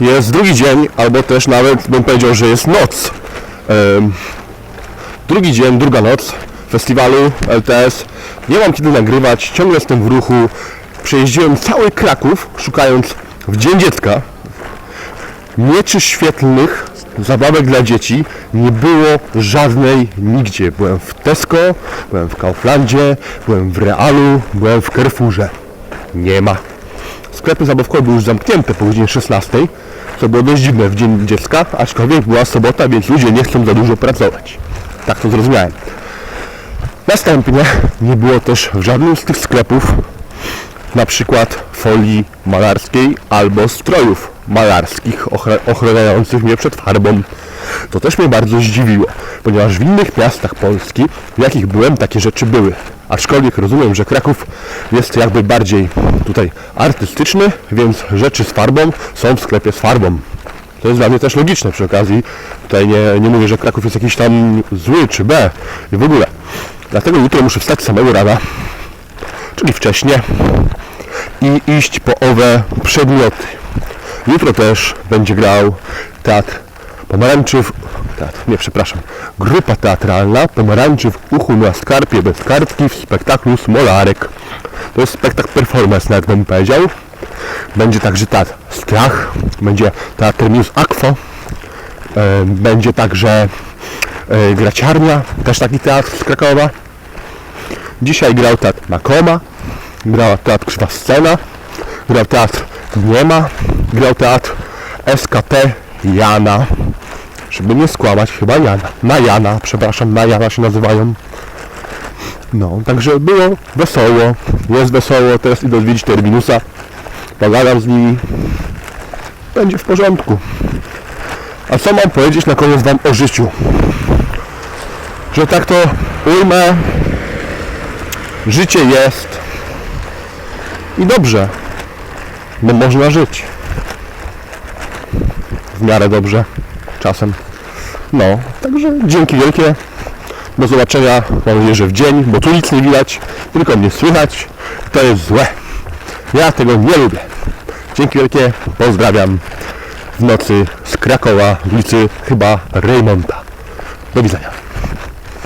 Jest drugi dzień, albo też nawet bym powiedział, że jest noc. Drugi dzień, druga noc festiwalu LTS. Nie mam kiedy nagrywać, ciągle jestem w ruchu. Przejeździłem cały Kraków, szukając w Dzień Dziecka mieczy świetlnych, zabawek dla dzieci. Nie było żadnej nigdzie. Byłem w Tesco, byłem w Kauflandzie, byłem w Realu, byłem w Carrefourze. Nie ma. Sklepy zabawkowe były już zamknięte po godzinie 16, co było dość dziwne w Dzień Dziecka, aczkolwiek była sobota, więc ludzie nie chcą za dużo pracować. Tak to zrozumiałem. Następnie nie było też w żadnym z tych sklepów na przykład folii malarskiej albo strojów malarskich ochraniających mnie przed farbą. To też mnie bardzo zdziwiło, ponieważ w innych miastach Polski, w jakich byłem, takie rzeczy były. Aczkolwiek rozumiem, że Kraków jest jakby bardziej tutaj artystyczny, więc rzeczy z farbą są w sklepie z farbą. To jest dla mnie też logiczne przy okazji. Tutaj nie, nie mówię, że Kraków jest jakiś tam zły czy B i w ogóle. Dlatego jutro muszę wstać samego rana, czyli wcześnie i iść po owe przedmioty. Jutro też będzie grał teatr Pomarańczy w... Teatr, nie, przepraszam. Grupa teatralna Pomarańczy w uchu na skarpie bez kartki w spektaklu Smolarek. To jest spektakl performance, jak bym powiedział. Będzie także teatr Strach, będzie teatr News Aqua, e, będzie także e, Graciarnia, też taki teatr z Krakowa. Dzisiaj grał teatr Makoma, grał teatr Krzywa Scena, grał teatr Niema, grał teatr SKT Jana. Żeby nie skłamać, chyba Jana. Na Jana, przepraszam, na Jana się nazywają. No, także było wesoło, jest wesoło, teraz idę odwiedzić Terminusa, pogadam z nimi, będzie w porządku. A co mam powiedzieć na koniec Wam o życiu? Że tak to ujmę, życie jest i dobrze, bo można żyć. W miarę dobrze, czasem. No, także dzięki wielkie. Do zobaczenia, mam nadzieję, że w dzień, bo tu nic nie widać, tylko mnie słychać. To jest złe. Ja tego nie lubię. Dzięki wielkie, pozdrawiam w nocy z Krakowa, ulicy chyba Reymonta. Do widzenia.